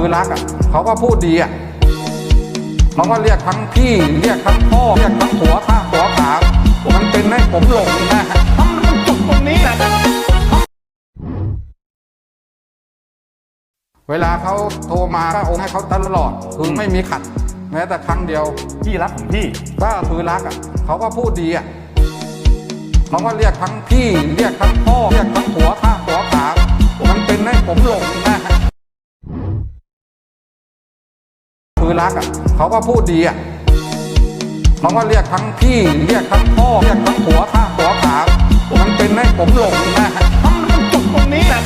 คือรักอะเขาก็พูดดีอะเขาก็เรียกทั้งพี่เรียกทั้งพ่อเรียกทั้งหัวข้าหัวขามันเป็นให้ผมหลงนะฮะมันจุดตรงนี้แหละเวลาเขาโทรมาก็โอนให้เขาตลอดคือไม่มีขัด แม้แต่ครั้งเดียวพี่รักของพี่ก็คือรักอะเขาก็พูดดีอะเขาก็เรียกทั้งพี่เรียกทั้งพ่อเรียกทั้งหัวข้าหัวขามันเป็นให้ผมหลง คือรักอะเขาก็พูดดีอะเขาก็เรียกทั้งพี่เรียกทั้งพ่อเรียกทั้งหัวข้าหัวขามันเป็นให้ผมหลงนะฮะมันจุดตรงนี้แหละ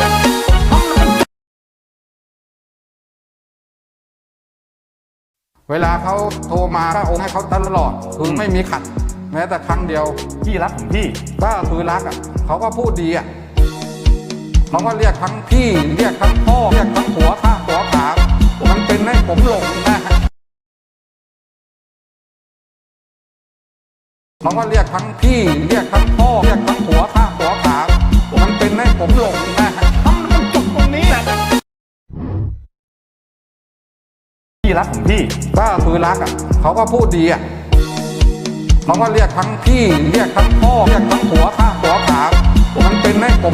เวลาเขาโทรมาก็โอนให้เขาตลอดคือไม่มีขัด แม้แต่ครั้งเดียวพี่รักของพี่ก็คือรักอะเขาก็พูดดีอะเขาก็เรียกทั้งพี่เรียกทั้งพ่อเรียกทั้งหัวข้าหัวขามันเป็นให้ผมหลงนะ เขาก็เรียกทั้งพี่ เรียกทั้งพ่อ เรียกทั้งหัวข้าหัวขามันเป็นให้ผมหลงนะฮะมันจุดตรงนี้แหละพี่รักของพี่ก็คือรักอะเขาก็พูดดีอะเขาก็เรียกทั้งพี่ เรียกทั้งพ่อ เรียกทั้งหัวข้าหัวขามันเป็นให้ผม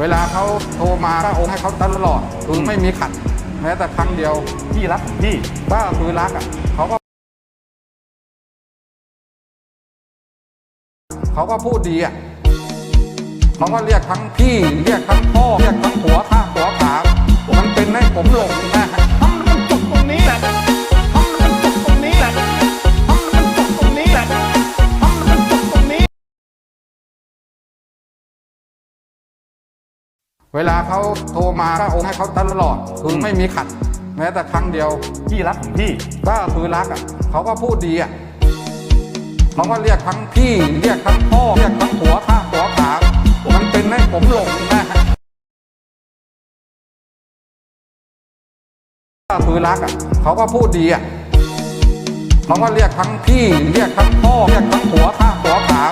เวลาเขาโทรมาก็โอนให้เขาตลอดคือไม่มีขัด แม้แต่ครั้งเดียวพี่รักของพี่ก็คือรักอะเขาก็เขาก็พูดดีอะเขาก็เรียกทั้งพี่ เรียกทั้งพ่อ เรียกทั้งหัวข้าหัวขามันเป็นให้ผมหลง เวลาเขาโทรมาก็โอนให้เขาตลอดคือไม่มีขัด แม้แต่ครั้งเดียว พี่รักของพี่ ก็คือรักอะเขาก็พูดดีอะเขาก็เรียกทั้งพี่ เรียกทั้งพ่อเรียกทั้งหัวข้าหัวขามันเป็นให้ผมหลงนะฮะก็คือรักอะเขาก็พูดดีอะเขาก็เรียกทั้งพี่ เรียกทั้งพ่อเรียกทั้งหัวข้าหัวขา